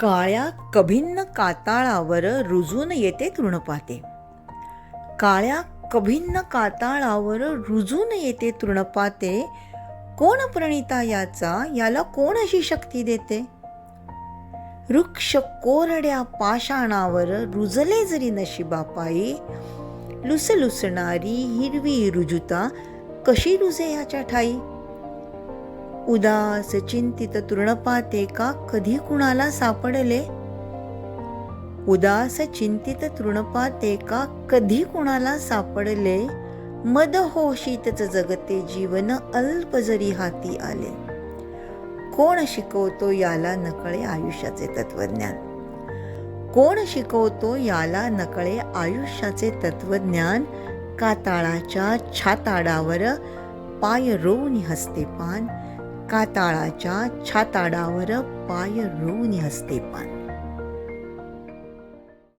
काळ्या कभिन्न काताळावर रुजून येते तृणपाते. काळ्या कभिन्न काताळावर रुजून येते तृणपाते. कोण प्रणिता याचा? याला कोण अशी शक्ती देते? वृक्ष कोरड्या पाषाणावर रुजले जरी नशिबापायी. लुसलुसणारी हिरवी रुजुता कशी रुजे याच्या ठाई? उदास चिंतित तृणपाते का कधी कुणाला सापडले? उदास चिंतित तृणपाते का कधी कुणाला सापडले? मदहोशीतच जगते जीवन अल्प जरी हाती आले. कोण शिकवतो याला नकळे आयुष्याचे तत्वज्ञान कोण शिकवतो याला नकळे आयुष्याचे तत्वज्ञान काताळाच्या छाताडावर पाय रोवून हसते पान काताळाच्या छाताडावर पाय रोवून हसते पान